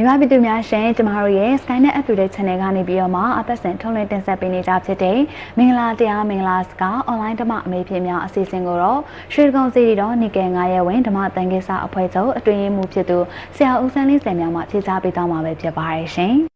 ရှင်မြန်မာပြည်သူများရှင်ကျမတို့ရဲ့ Skynet Update Channel ကနေပြီးတော့မှအသက်စဉ်ထုတ်လွှင့်တင်ဆက်ပေးနေကြဖြစ်တဲ့မင်္ဂလာတရားမင်္ဂလာစကား online ဓမ္မအမေဖြစ်များအစီအစဉ်ကိုတော့ရွှေကုံစီရီတော်နီကယ်9ရက်ဝင်ဓမ္မတန်ကိစ္စအဖွဲ့ချုပ်အတွင်းမှုဖြစ်သူဆရာဦးစန်းလေးစံများမှဖြည့်ချပေးသွားမှာပဲဖြစ်ပါတယ်ရှင်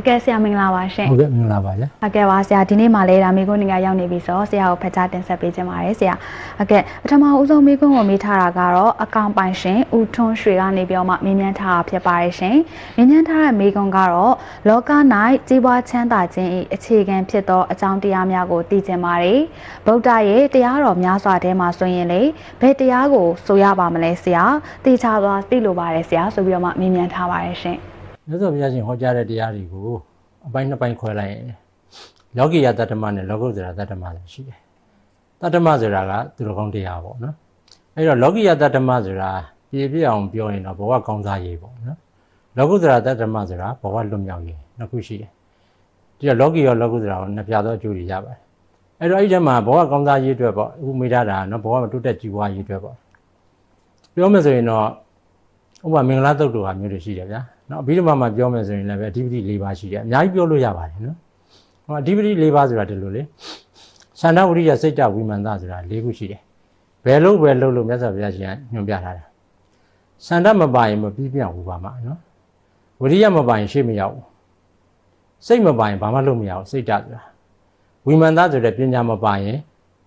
ဟုတ်ကဲ့ဆရာမင်္ဂလာပါရှင်ဟုတ်ကဲ့မင်္ဂလာပါဗျာဟုတ်ကဲ့ပါဆရာဒီနေ့မှလည်းဒါမိကုန်းနေကရောက်နေပြီဆိုတော့ဆရာကိုဖတ်ကြားတင်ဆက်ပေးခြင်းပါတယ်ဆရာဟုတ်ကဲ့ပထမဦးဆုံးမိကုန်းကိုမေးထားတာကတော့အကောင့်ပိုင်ရှင်ဦးထွန်းရွှေကနေပြောမှမေးမြန်းထားတာဖြစ်ပါတယ်ရှင်မေးမြန်းထားတဲ့မိကုန်းကတော့လောက၌ကြီးပွားချမ်းသာခြင်း၏အခြေခံဖြစ်သောအကြောင်းတရားများကိုသိခြင်းပါတယ်ဗုဒ္ဓရဲ့တရားတော်များစွာထဲမှာဆိုရင်လေဘယ်တရားကိုဆိုရပါမလဲဆရာသိချသွားသိလိုပါတယ်ဆရာဆိုပြီးတော့မှမေးမြန်းထားပါတယ်ရှင် မြတ်စွာဘုရားရှင်ဟောကြားတဲ့တရားတွေကိုအပိုင်းနှစ်ပိုင်းခွဲလိုက်ရင်လောကီယတတ္တမနဲ့လောကုတ္တရာတတ္တမလည်းရှိတယ်တတ္တမဆိုတာကသူတော်ကောင်းတရားပေါ့နော်အဲ့တော့လောကီယတတ္တမဆိုတာပြည့်ပြည့်အောင်ပြောရင်တော့ဘဝကောင်းစားရေးပေါ့နော်လောကုတ္တရာတတ္တမဆိုတာဘဝလွတ်မြောက်ရေးနှစ်ခုရှိတယ်ဒီတော့လောကီရောလောကုတ္တရာကိုနှစ်ပြားသောအကျိုးတွေရပါတယ်အဲ့တော့အဲ့ဒီမှာဘဝကောင်းစားရေးအတွက်ပေါ့အခုမေးထားတာနော်ဘဝမတိုးတက်ကြီးပွားရေးအတွက်ပေါ့ပြောမယ်ဆိုရင်တော့ဥပမာမင်္ဂလာတုတ်တော်ဟာမျိုးတွေရှိတယ်ဗျာ နော်အဘိဓမ္မာမှာပြောမယ်ဆိုရင်လည်းပဲအဓိပတိ၄ပါးရှိတယ်အများကြီးပြောလို့ရပါတယ်နော်ဟောအဓိပတိ၄ပါးဆိုတာဒီလိုလေသန္တာဝိရိယစိတ်တဝိမာန်သဆိုတာ၄ခုရှိတယ်ဘယ်လို့ပဲလို့လို့မြတ်စွာဘုရားရှင်ကညွှန်ပြထားတာသန္တာမပါရင်မပြီးပြဘူးပါမှာနော်ဝိရိယမပါရင်ရှေ့မရောက်ဘူးစိတ်မပါရင်ဘာမှလုပ်မရဘူးစိတ်တဆိုတာဝိမာန်သဆိုတဲ့ပညာမပါရင်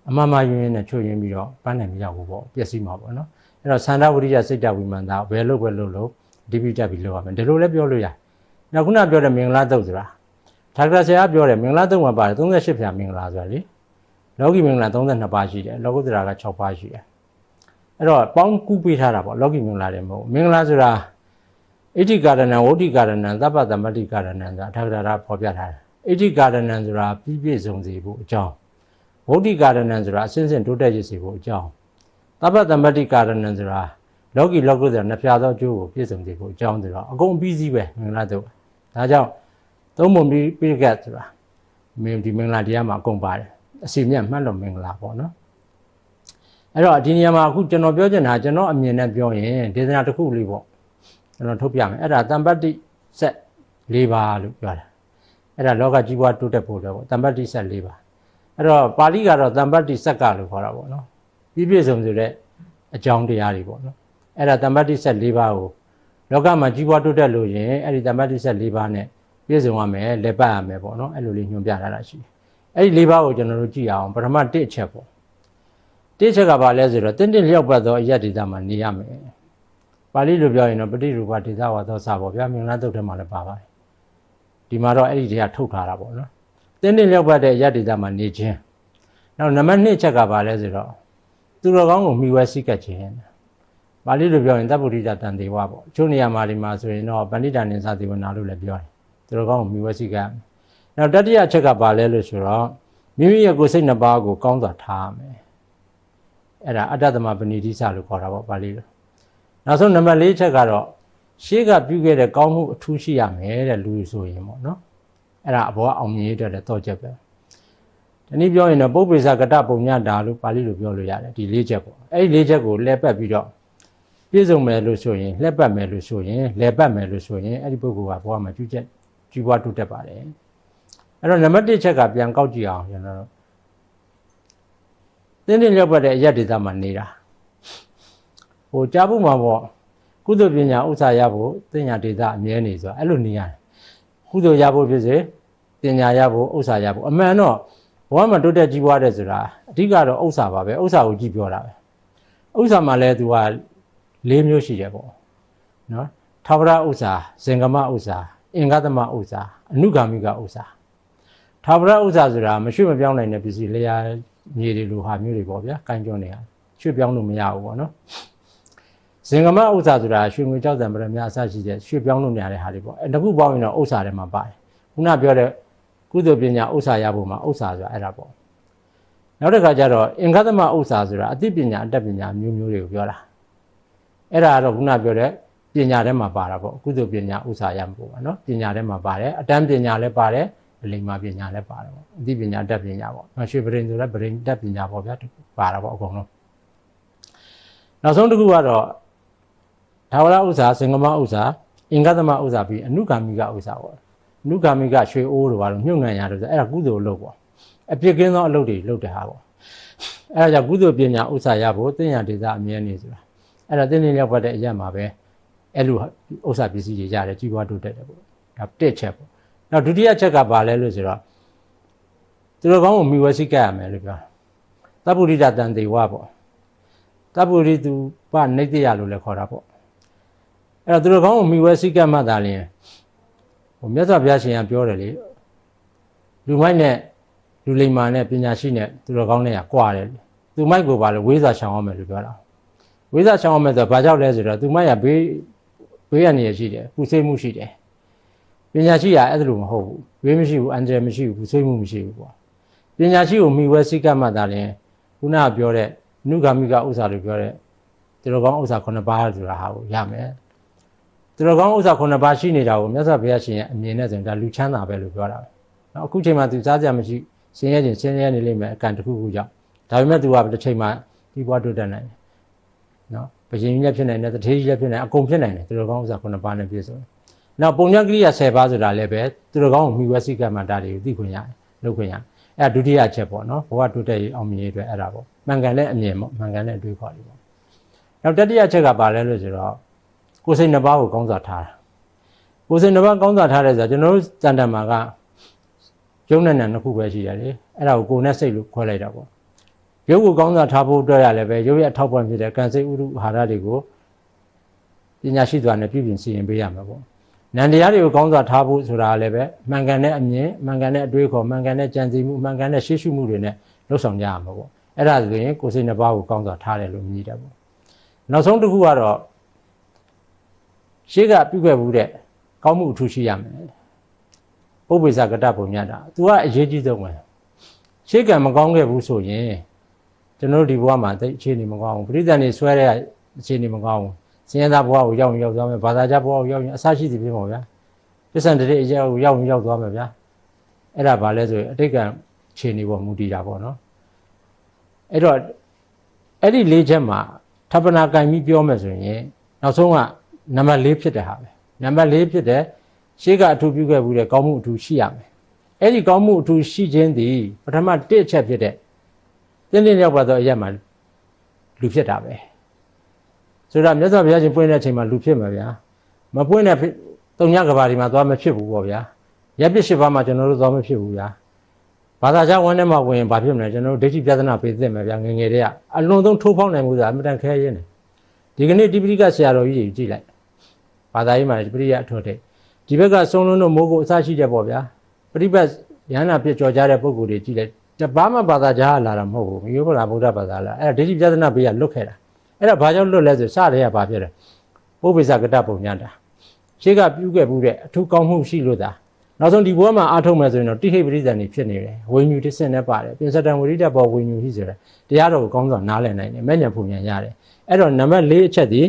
အမှန်မှန်ယွင်းယွင်းနဲ့ချွတ်ယွင်းပြီးတော့ပန်းနိုင်မရောက်ဘူးပေါ့ပျက်စီးမှာပေါ့နော်အဲ့တော့သန္တာဝိရိယစိတ်တဝိမာန်သဘယ်လို့ပဲလို့လို့ ဒီပိတက်ပြီးလောက်ရမယ်ဒီလိုလည်းပြောလို့ရတယ်။နောက်ခုနပြောတဲ့မင်္ဂလာတုတ်ဆိုတာဒေါက်တာဆရာပြောတယ်မင်္ဂလာတုတ်မှာပါတယ်38ဖြာမင်္ဂလာဆိုတာလေလောကီမင်္ဂလာ32ပါးရှိတယ်လောကုတ္တရာက6ပါးရှိတယ်။အဲ့တော့ပေါင်းကူးပေးထားတာပေါ့လောကီမင်္ဂလာတွေမဟုတ်မင်္ဂလာဆိုတာဣတိကာရဏံဝဋ္ဌိကာရဏံသဗ္ဗသမတ္တိကာရဏံဆိုတာဒေါက်တာကဖော်ပြထားတယ်။ဣတိကာရဏံဆိုတာပြီးပြည့်စုံစေဖို့အကြောင်းဝဋ္ဌိကာရဏံဆိုတာအစဉ်စဉ်တိုးတက်ရစေဖို့အကြောင်းသဗ္ဗသမတ္တိကာရဏံဆိုတာ လောကီလောကုတ္တရာနှစ်ဖြာသောအကျိုးကိုပြည့်စုံစေဖို့အကြောင်းဆိုတော့အကုန်ပြီးစည်းပဲမင်္ဂလာတုတ်ဒါကြောင့်သုံးပုံပြီးပြည့်ကတ်ဆိုတာမင်းဒီမင်္ဂလာတရားမှာအကုန်ပါတယ်အစီမြတ်မှတ်လို့မင်္ဂလာပေါ့နော်အဲ့တော့ဒီနေရာမှာအခုကျွန်တော်ပြောချင်တာကျွန်တော်အမြင်နဲ့ပြောရင်ဒေသနာတစ်ခုလေးပေါ့ကျွန်တော်ထုတ်ပြမယ်အဲ့ဒါတမ္ပတ္တိဆက်၄ပါးလို့ပြောတာအဲ့ဒါလောကကြီးပွားတိုးတက်ဖို့တော့ပေါ့တမ္ပတ္တိဆက်၄ပါးအဲ့တော့ပါဠိကတော့တမ္ပတ္တိဆက်ကလို့ခေါ်တာပေါ့နော်ပြည့်ပြည့်စုံစုတဲ့အကြောင်းတရားတွေပေါ့နော် အဲ့ဒါတမ္ပတ္တိဆက်၄ပါးကိုလောကမှာကြီးပွားတိုးတက်လို့ရင်အဲ့ဒီတမ္ပတ္တိဆက်၄ပါးနဲ့ပြည့်စုံရမယ်လက်ပတ်ရမယ်ပေါ့နော်အဲ့လိုလေးညွှန်ပြထားတာရှိတယ်အဲ့ဒီ၄ပါးကိုကျွန်တော်တို့ကြည့်အောင်ပထမတစ်အချက်ပေါ့တစ်ချက်ကဘာလဲဆိုတော့တင်းတင်းလျောက်ပတ်သောအယက်ဒေသမှာနေရမယ်ပါဠိလိုပြောရင်တော့ပဋိရူပဒေသဝါသောစာပေါ့ဗျာမင်္ဂလာတုတ်ထဲမှာလည်းပါပါတယ်ဒီမှာတော့အဲ့ဒီတွေကထုတ်ထားတာပေါ့နော်တင်းတင်းလျောက်ပတ်တဲ့အယက်ဒေသမှာနေခြင်းနောက်နံပါတ်2ချက်ကဘာလဲဆိုတော့သူတော်ကောင်းကိုမိဝဲစိတ်ကပ်ခြင်း ပါဠိလိုပြောရင်တပ်ပုရိသတန်တေဝပေါ့အချို့နေရာမှာဒီမှာဆိုရင်တော့ပဏိတာနိသသေဝနာလို့လည်းပြောတယ်သူတော်ကောင်းကိုမိဝဲစိတ်ကပ်နောက်တတိယအချက်ကဘာလဲလို့ဆိုတော့မိမိရဲ့ကိုယ်စိတ်နှစ်ပါးကိုကောင်းစွာထားရမယ်အဲ့ဒါအတ္တသမပဏိတိစလို့ခေါ်တာပေါ့ပါဠိလိုနောက်ဆုံးနံပါတ်၄ချက်ကတော့ရှေးကပြုခဲ့တဲ့ကောင်းမှုအထူးရှိရမယ်တဲ့လူဆိုရင်ပေါ့နော်အဲ့ဒါအဘောအောင်မြင်ရတဲ့တော့ချက်ပဲဒီနည်းပြောရင်တော့ပုပ္ပိသကတပုံညတာလို့ပါဠိလိုပြောလို့ရတယ်ဒီ၄ချက်ပေါ့အဲ့ဒီ၄ချက်ကိုလဲပတ်ပြီးတော့ ပြည့်စုံမယ်လို့ဆိုရင်လက်ပတ်မယ်လို့ဆိုရင်လဲပတ်မယ်လို့ဆိုရင်အဲ့ဒီပုဂ္ဂိုလ်ကဘဝမှာကျူးချက်ကျူးပွားတိုးတက်ပါတယ်အဲ့တော့နံပါတ်1ချက်ကပြန်ကောက်ကြည့်အောင်ကျွန်တော်တို့တင်းတင်းလျောက်ပတ်တဲ့အရက်ဒေသမှာနေတာဟိုကြားဖို့မှာပေါ့ကုသိုလ်ပညာဥစ္စာရဖို့တင်ညာဒေသအမြဲနေဆိုတာအဲ့လိုနေရတယ်ကုသိုလ်ရဖို့ဖြစ်စေပညာရဖို့ဥစ္စာရဖို့အမှန်တော့ဘဝမှာတိုးတက်ကြီးပွားတဲ့ဆိုတာအဓိကတော့ဥစ္စာပါပဲဥစ္စာကိုကြည့်ပြောတာပဲဥစ္စာမှာလည်းသူက ၄မျိုးရှိတယ်ပေါ့နော်ထာဝရဥစ္စာဇင်္ဂမဥစ္စာအင်္ဂသမဥစ္စာအနုဂါမိကဥစ္စာထာဝရဥစ္စာဆိုတာမရွှေ့မပြောင်းနိုင်တဲ့ပစ္စည်းလျာမြေတွေလိုဟာမျိုးတွေပေါ့ဗျာကိုင်းကျွန်းနေတာရွှေ့ပြောင်းလို့မရဘူးပေါ့နော်ဇင်္ဂမဥစ္စာဆိုတာရွှေငွေကြောက်တံပရမအစရှိတဲ့ရွှေ့ပြောင်းလို့မရတဲ့ဟာတွေပေါ့အဲတခုပေါင်းရင်တော့ဥစ္စာထဲမှာပါတယ်ခုနပြောတဲ့ကုသိုလ်ပညာဥစ္စာရဖို့မှာဥစ္စာဆိုတာအဲ့ဒါပေါ့နောက်တစ်ခါကျတော့အင်္ဂသမဥစ္စာဆိုတာအသိပညာအတတ်ပညာမျိုးမျိုးတွေကိုပြောတာ အဲ့ဒါကတော့ခုနပြောတဲ့ပညာထဲမှာပါတာပေါ့ကုသိုလ်ပညာဥစ္စာရမှာပေါ့နော်ပညာထဲမှာပါတယ်အတန်းပညာလည်းပါတယ်အလိမ္မာပညာလည်းပါတယ်ပေါ့အသိပညာတတ်ပညာပေါ့နော်ရွှေပရင်ဆိုလည်းပရင်တတ်ပညာပေါ့ဗျာပါတာပေါ့အကုန်လုံးနောက်ဆုံးတစ်ခုကတော့ဒါဝရဥစ္စာစင်္ဂမဥစ္စာအင်္ဂသမဥစ္စာပြီးအနုဂါမိကဥစ္စာပေါ့အနုဂါမိကရွှေအိုးတို့ဘာလို့မြုပ်နှံရလို့ဆိုအဲ့ဒါကုသိုလ်လုပ်ပေါ့အပြစ်ကင်းသောအလုပ်တွေလုပ်တဲ့ဟာပေါ့အဲ့ဒါကြောင့်ကုသိုလ်ပညာဥစ္စာရဖို့သင်ညာဒေသအမြဲနေဆိုတာ အဲ့ဒါတင်းတင်းလျောက်ပတ်တဲ့အရက်မှာပဲအဲ့လိုဥစ္စာပစ္စည်းတွေရတယ်ကြီးပွားတိုးတက်တယ်ပေါ့ဒါတစ်ချက်ပေါ့နောက်ဒုတိယချက်ကဘာလဲလို့ဆိုတော့သူတို့ကောင်းကိုမိဝဲစိတ်ကရမယ်လို့ပြောသဗ္ဗုရိဒတန်တေဝပေါ့သဗ္ဗုရိတုပနေတ္တယလို့လည်းခေါ်တာပေါ့အဲ့တော့သူတို့ကောင်းကိုမိဝဲစိတ်ကမှသာလျင်ဟိုမြတ်စွာဘုရားရှင်ကပြောတယ်လေလူမိုက်နဲ့လူလိမ္မာနဲ့ပညာရှိနဲ့သူတို့ကောင်းနဲ့ကကွာတယ်သူမိုက်ကိုပါလို့ဝေးစာရှောင်အောင်မယ်လို့ပြောတာ ဝိဇ္ဇာချောင်းအောင်မယ်ဆိုတော့ဘာကြောင့်လဲဆိုတော့သူမရဘေးဘေးရနေရရှိတယ်ပူဆွေးမှုရှိတယ်ပညာရှိရအဲ့ဒါလိုမဟုတ်ဘူးဘေးမရှိဘူးအန်ဂျယ်မရှိဘူးပူဆွေးမှုမရှိဘူးပေါ့ပညာရှိကိုမိဝဲစိတ်ကမှသာလျှင်ခုနကပြောတဲ့နုဂမိကဥစ္စာတွေပြောတဲ့သူတော်ကောင်းဥစ္စာ9ပါးဆိုတာဟာကိုရမယ်သူတော်ကောင်းဥစ္စာ9ပါးရှိနေတာကိုမြတ်စွာဘုရားရှင်ရဲ့အမြင်နဲ့ဆိုရင်ဒါလူချမ်းသာပဲလို့ပြောတာပဲနော်အခုချိန်မှာသူစားကြမရှိဆင်းရဲခြင်းဆင်းရဲနေလိမ့်မယ်အကန့်တစ်ခုခုကြောင့်ဒါပေမဲ့သူကတစ်ချိန်မှာဒီဘွားတို့တတ်နိုင်တယ် ပရင်ကြီးလည်းဖြစ်နိုင်တယ်တထေးကြီးလည်းဖြစ်နိုင်အကုန်ဖြစ်နိုင်တယ်သူတော်ကောင်းဥစ္စာ9ပါးနဲ့ပြည့်စုံ။နောက်ပုံညကရိယာ10ပါးဆိုတာလည်းပဲသူတော်ကောင်းကိုမိဝစီကမ္မတာတွေကိုသိခွင့်ရတယ်လုပ်ခွင့်ရတယ်။အဲ့ဒါဒုတိယချက်ပေါ့နော်ဘဝတိုးတက်ရေးအောင်မြင်ရေးအတွက်အဲ့ဒါပေါ့။မှန်ကန်တဲ့အမြင်ပေါ့မှန်ကန်တဲ့အတွေးခေါ်လေးပေါ့။နောက်တတိယချက်ကပါလဲလို့ဆိုတော့ကိုယ်စိတ်နှစ်ပါးကိုကောင်းစွာထားတာ။ကိုယ်စိတ်နှစ်ပါးကောင်းစွာထားတဲ့ဆိုတော့ကျွန်တော်တို့တန်တမာကကျုံနဲ့နံနှစ်ခုပဲရှိရတယ်။အဲ့ဒါကိုကိုယ်နဲ့စိတ်လို့ခွဲလိုက်တာပေါ့ ရုပ်ကိုကောင်းစွာထားဖို့အတွက်ရလည်းပဲရုပ်ရဲ့အထောက်ပံ့ဖြစ်တဲ့ကံစိတ်ဥဒုအာဟာရတွေကိုပညာရှိစွာနဲ့ပြုပြင်စီရင်ပေးရမှာပေါ့နန္တရားတွေကိုကောင်းစွာထားဖို့ဆိုတာလည်းပဲမှန်ကန်တဲ့အမြင်မှန်ကန်တဲ့အတွေးခေါ်မှန်ကန်တဲ့ကြံစည်မှုမှန်ကန်တဲ့ရှေ့ရှုမှုတွေနဲ့လှုပ်ဆောင်ကြရမှာပေါ့အဲ့ဒါဆိုရင်ကိုယ်စိတ်နှစ်ပါးကိုကောင်းစွာထားတယ်လို့မြည်တယ်ပေါ့နောက်ဆုံးတစ်ခုကတော့ရှေ့ကပြုခဲ့မှုတဲ့ကောင်းမှုအထူးရှိရမယ်ပုပ္ပေဇကတ္တပုံမြတ်တာ तू ကအရေးကြီးဆုံးပဲရှေ့ကံမကောင်းခဲ့ဘူးဆိုရင် ကျွန်တော်တို့ဒီဘဝမှာတိတ်အခြေအနေမကောင်းဘူးပရိသတ်နေဆွဲတဲ့အခြေအနေမကောင်းဘူးစင်ရသားဘဝကိုရောက်ရင်ရောက်သွားမယ်ဘာသာကြဘဝကိုရောက်ရင်အဆရှိသည်ဖြစ်ပါဗျာပစ္စံတရေအရောက်ရောက်ရင်ရောက်သွားမယ်ဗျာအဲ့ဒါဘာလဲဆိုရင်အတိတ်ကခြေနေပေါ်မူတည်တာပေါ့နော်အဲ့တော့အဲ့ဒီလေးချက်မှာထပ်ပနာကင်ပြီးပြောမယ်ဆိုရင်နောက်ဆုံးကနံပါတ်၄ဖြစ်တဲ့ဟာပဲနံပါတ်၄ဖြစ်တဲ့ရှေ့ကအထူးပြုခဲ့ဘူးတဲ့ကောင်းမှုအထူးရှိရမယ်အဲ့ဒီကောင်းမှုအထူးရှိခြင်းသည်ပထမတစ်ချက်ဖြစ်တဲ့ တင်းတင်းရောက်ပါတော့အရက်မှာလူဖြစ်တာပဲဆိုတော့မြတ်စွာဘုရားရှင်ပွင့်တဲ့အချိန်မှာလူဖြစ်မှာဗျာမပွင့်တဲ့တုံညကဘာဒီမှာသွားမဖြစ်ဘူးပေါ့ဗျာရက်ပြစ်ရှိပါမှကျွန်တော်တို့သွားမဖြစ်ဘူးဗျာဘာသာခြားဝန်းထဲမှာဝင်ရင်ဘာဖြစ်မလဲကျွန်တော်တို့ဒိဋ္ဌိပြဿနာပေးသင့်မယ်ဗျာငငယ်တည်းကအလွန်ဆုံးထိုးဖောက်နိုင်မှုဆိုတာအမတန်ခဲရင်းတယ်ဒီကနေ့တိပိဋကဆရာတော်ကြီးကြီးကြည့်လိုက်ဘာသာရေးမှာတိပိဋကအထွတ်တဲ့ဒီဘက်ကစုံလုံးတို့မိုးကိုအစရှိတယ်ပေါ့ဗျာပရိပတ်ရဟန္တာပြကြော်ကြတဲ့ပုံကိုယ်တွေကြည့်လိုက် တဘာမှဘာသာကြားလာတာမဟုတ်ဘူးမျိုးဗလာဗုဒ္ဓဘာသာလားအဲ့ဒါဒိဋ္ဌိပြဿနာပေးကလွတ်ခဲ့တာအဲ့ဒါဘာကြောင့်လွတ်လဲဆိုစတဲ့ကဘာဖြစ်လဲပုပ္ပိစကတပုံညာတာရှေ့ကပြုခဲ့မှုတဲ့အထူးကောင်းမှုရှိလို့သာနောက်ဆုံးဒီဘဝမှာအားထုတ်မယ်ဆိုရင်တော့တိဟိပရိသန်နေဖြစ်နေတယ်ဝိညာဉ်တစ်စင်နဲ့ပါတယ်ပြင်စတံဝိရိတဘောဝိညာဉ်ရှိဆိုတဲ့တရားတော်ကိုကောင်းစွာနားလည်နိုင်တယ်မဲ့ညာပုံညာရတယ်အဲ့တော့နံပါတ်၄အချက်ဒီ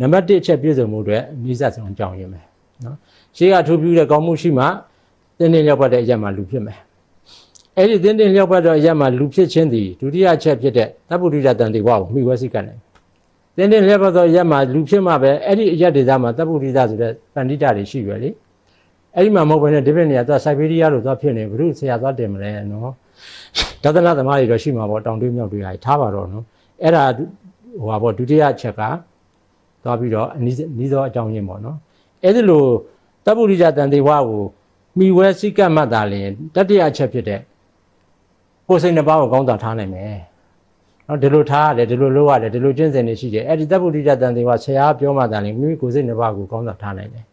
နံပါတ်1အချက်ပြည့်စုံမှုအတွက်မိစဆုံးအကြောင်းရင်းမယ်နော်ရှေ့ကထူးပြုတဲ့ကောင်းမှုရှိမှတင်းတင်းလျောက်ပတ်တဲ့အရက်မှာလူဖြစ်မယ် အဲ့ဒီတင်းတင်းလျောက်ပတ်တဲ့အရက်မှာလူဖြစ်ခြင်းဒီဒုတိယအချက်ဖြစ်တဲ့သဗ္ဗုဒ္ဓတန်တိဘဝကိုမိဝဲစိတ်ကနေတင်းတင်းလျောက်ပတ်သောရက်မှာလူဖြစ်မှပဲအဲ့ဒီအရက်ဒေသမှာသဗ္ဗုဒ္ဓဆိုတဲ့ပန္တိတတွေရှိရွယ်လေအဲ့ဒီမှာမဟုတ်ဘဲနဲ့ဒီဘက်နေရာသွားစိုက်ဘေးရီးယားလို့သွားဖြစ်နေဘုရုဆရာသွားတင်မလဲနော်ဒသနာသမားတွေတော့ရှိမှာပေါ့တောင်တွေးမြောက်တွေဟာထားပါတော့နော်အဲ့ဒါဟိုပါပေါ့ဒုတိယအချက်ကသွားပြီးတော့အနည်းနီးသောအကြောင်းရင်းပေါ့နော်အဲ့ဒီလိုတပ္ပုရိဇတန်တေဝကိုမိဝဲစိကတ်မှတ်တာလင်တတိယအချက်ဖြစ်တဲ့ ကိုယ်စိတ်နှစ်ပါးကိုကောင်းတာထားနိုင်မယ်နော်ဒီလိုထားရတယ်ဒီလိုလုပ်ရတယ်ဒီလိုကျင့်စဉ်တွေရှိတယ်အဲ့ဒီတပ္ပုရိဇတန်တေဝဆရာပြောမှတာလင်မိမိကိုယ်စိတ်နှစ်ပါးကိုကောင်းတာထားနိုင်တယ်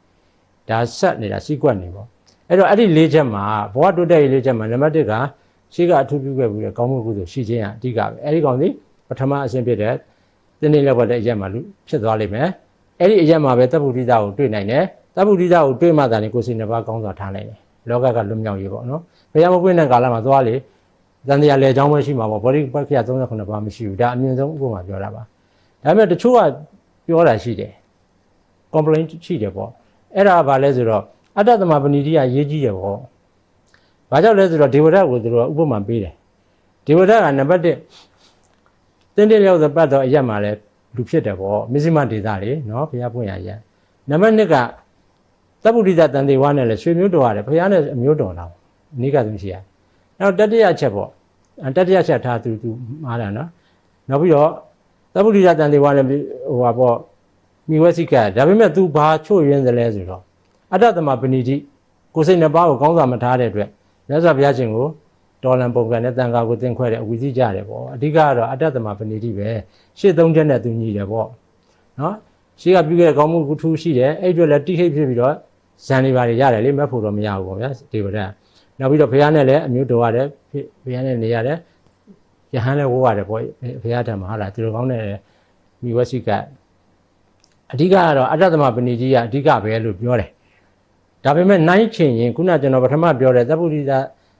ဒါဆက်နေတာစီးကွက်နေပေါ့အဲ့တော့အဲ့ဒီလေးချက်မှာဘဝတိုးတက်ရေးလေးချက်မှာနံပါတ်1ကရှိကအထူးပြုခဲ့ဘူးတဲ့ကောင်းမှုကုသိုလ်ရှိခြင်းဟာအဓိကပဲအဲ့ဒီကောင်စီပထမအဆင့်ဖြစ်တဲ့တင်းနေလောက်တဲ့အရက်မှာလူဖြစ်သွားလိမ့်မယ်အဲ့ဒီအရက်မှာပဲတပ်ပုရိသကိုတွေ့နိုင်တယ်တပ်ပုရိသကိုတွေ့မှသာလေကိုယ်စိနှစ်ပါးကောင်းစွာထားနိုင်တယ်လောကကလွတ်မြောက်ရေးပေါ့နော်ဘုရားမပွင့်တဲ့ကာလမှာသွားလေ သံတရားလေချောင်းပဲရှိမှာပေါ့ဘောဓိပက္ခရ38ပါးမရှိဘူးဒါအမြင့်ဆုံးဥပမာပြောတာပါဒါပေမဲ့တချို့ကပြောတာရှိတယ် complaint ရှိတယ်ပေါ့အဲ့ဒါကဘာလဲဆိုတော့အတ္တသမပဏိတိကရေးကြီးတယ်ပေါ့ဘာကြောင့်လဲဆိုတော့ဒေဝဒကိုသူတို့ကဥပမာပေးတယ်ဒေဝဒကနံပါတ်1တင်းတင်းလျောက်သပတ်တော့အရက်မှာလဲလူဖြစ်တယ်ပေါ့မစ္စည်းမဒေတာလေနော်ဘုရားပွင့်ရရက်နံပါတ်2ကသဗ္ဗုဒ္ဓိတတန်တေဝါနဲ့လဲရွှေမျိုးတော်ရတယ်ဘုရားနဲ့အမျိုးတော်တော့အနိကသမရှိရနောက်တတိယချက်ပေါ့ တတိယချက်ထားသူသူမှားတယ်နော်နောက်ပြီးတော့သဗ္ဗုဒ္ဓိတတန်တေဝါနဲ့ဟိုပါပေါ့မိဝစိကဒါပေမဲ့ तू ဘာချို့ရင်းသလဲဆိုတော့အတ္တသမပဏိတိကိုယ်စိတ်နှစ်ပါးကိုကောင်းစွာမထားတဲ့အတွက်မြတ်စွာဘုရားရှင်ကိုတော်လန်ပုံကံနဲ့တန်ခါကိုသင်ခွဲတဲ့အဝီစီကြတယ်ပေါ့အဓိကကတော့အတ္တသမပဏိတိပဲရှေ့သုံးချက်နဲ့သူညီတယ်ပေါ့နော်ရှေ့ကပြုခဲ့တဲ့ကောင်းမှုကုထူးရှိတယ်အဲ့အတွက်လည်းတိဟိတ်ဖြစ်ပြီးတော့ဇန်နေပါတွေရတယ်လေမက်ဖို့တော့မရဘူးပေါ့ဗျာဒီဝဒ နောက်ပြီးတော့ဘုရားနဲ့လည်းအမျိုးတော်ရတယ်ဘုရားနဲ့နေရတယ်ယဟန်လည်းဝိုးရတယ်ပေါ့ဘုရားထံမှာဟာလားသူတို့ကောင်းတဲ့မိဝစိကအဓိကကတော့အတ္တသမပဏိကြီးကအဓိကပဲလို့ပြောတယ်ဒါပေမဲ့နိုင်ချင်ရင်ခုနကျွန်တော်ပထမပြောတဲ့သဗ္ဗုဒ္ဓိတ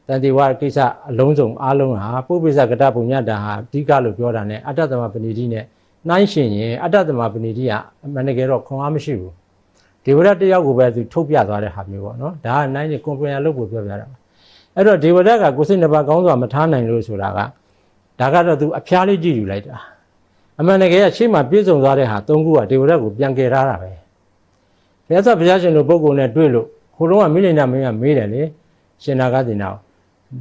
တန်တိဝကိစ္စအလုံးစုံအားလုံးဟာပုပ္ပိစကတပုညတဟာအဓိကလို့ပြောတာ ਨੇ အတ္တသမပဏိကြီးနဲ့နိုင်ရှင်ရင်အတ္တသမပဏိကြီးကအမှန်တကယ်တော့ခွန်အားမရှိဘူးဒေဝရတယောက်ကိုပဲသူထုတ်ပြသွားတဲ့ဟာမျိုးပေါ့နော်ဒါကနိုင်နေကွန်ပရီလုပ်ဖို့ပြောပြတာ အဲ့တော့ဒေဝရကကိုစိတ်နှစ်ပါးကောင်းစွာမထားနိုင်လို့ဆိုတာကဒါကတော့သူအဖျားလေးကြည့်ယူလိုက်တာအမှန်တကယ်ကရှေ့မှာပြည့်စုံသွားတဲ့ဟာသုံးခုကဒေဝရက်ကိုပြန်ကယ်ထားတာပဲမြတ်စွာဘုရားရှင်တို့ပုဂ္ဂိုလ်နဲ့တွေ့လို့ဟိုတုန်းကမိလိန်နာမင်းကမေးတယ်လေရှင်နာဂတိနာ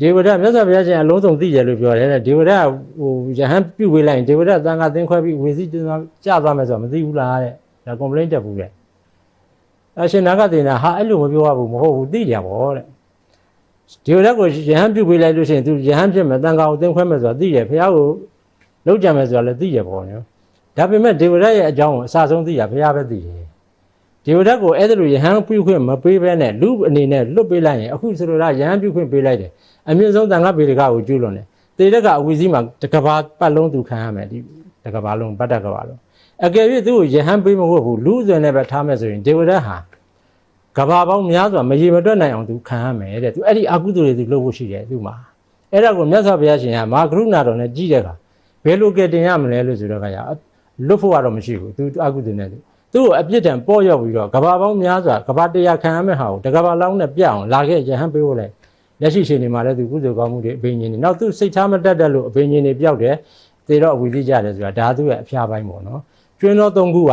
ဒေဝရမြတ်စွာဘုရားရှင်အလုံးစုံသိတယ်လို့ပြောတယ်တဲ့ဒေဝရဟိုယဟန်ပြုတ်ဝေးလိုက်ရင်ဒေဝရသံဃာသင်ခွဲပြီးဝေစီကျသွားမယ်ဆိုတော့မသိဘူးလားတဲ့ဒါ complaint တက်ဘူးတဲ့အရှင်နာဂတိနာဟာအဲ့လိုမပြောရဘူးမဟုတ်ဘူးသိကြပါဘောတဲ့ ဒေဝရကိုယဟန်ပြုတ်ဝေးလိုက်လို့ရှိရင်သူယဟန်ဖြစ်မယ်သံဃာကိုသင်ခွဲမယ်ဆိုတာသိတယ်ဘုရားကိုလောက်ကြမယ်ဆိုတာလည်းသိရပေါ့နော်ဒါပေမဲ့ဒေဝရရဲ့အကြောင်းကိုအစဆုံးသိရဘုရားပဲသိတယ်ဒေဝရကိုအဲ့ဒါလိုယဟန်ပြုခွင့်မပေးဘဲနဲ့လူအနေနဲ့လွတ်ပေးလိုက်ရင်အခုဆိုလိုတာယဟန်ပြုခွင့်ပေးလိုက်တယ်အမြင့်ဆုံးတန်ခါဗေဒကကိုကျူးလွန်တယ်တေရကအဝီစီမှာတကဘာပတ်လုံးသူခံရမယ်ဒီတကဘာလုံးဗတ်တကဘာလုံးအကယ်၍သူ့ကိုယဟန်ပေးမဟုတ်ဘူးလူအစွဲနဲ့ပဲထားမယ်ဆိုရင်ဒေဝရဟာ ကဘာပေါင်းများစွာမရေမတွက်နိုင်အောင်သူခံရမယ်တဲ့သူအဲ့ဒီအကုသိုလ်တွေသူလုပ်ဖို့ရှိတယ်သူ့မှာအဲ့ဒါကိုမြတ်စွာဘုရားရှင်ကမာကရုဏာတော်နဲ့ကြည်တဲ့အခါဘယ်လိုကတင်ရမလဲလို့ဆိုတော့ကရလွတ်ဖို့ကတော့မရှိဘူးသူအကုသိုလ်နဲ့သူသူ့ကိုအပြစ်ဒဏ်ပေါ်ရောက်ပြီးတော့ကဘာပေါင်းများစွာကဘာတရားခံရမယ့်ဟာကိုတကဘာလောင်းနဲ့ပြအောင်လာခဲ့ရဟန်းပေးဖို့လဲလက်ရှိရှင်နေမှာလည်းသူကုသိုလ်ကောင်းမှုတွေအဘိညာဉ်တွေနောက်သူစိတ်ထားမတက်တက်လို့အဘိညာဉ်တွေပျောက်တယ်သေတော့အဝီသိကြတယ်ဆိုတာဒါသူ့ရဲ့အဖျားပိုင်းပေါ့နော်ကျွန်းတော်သုံးခုက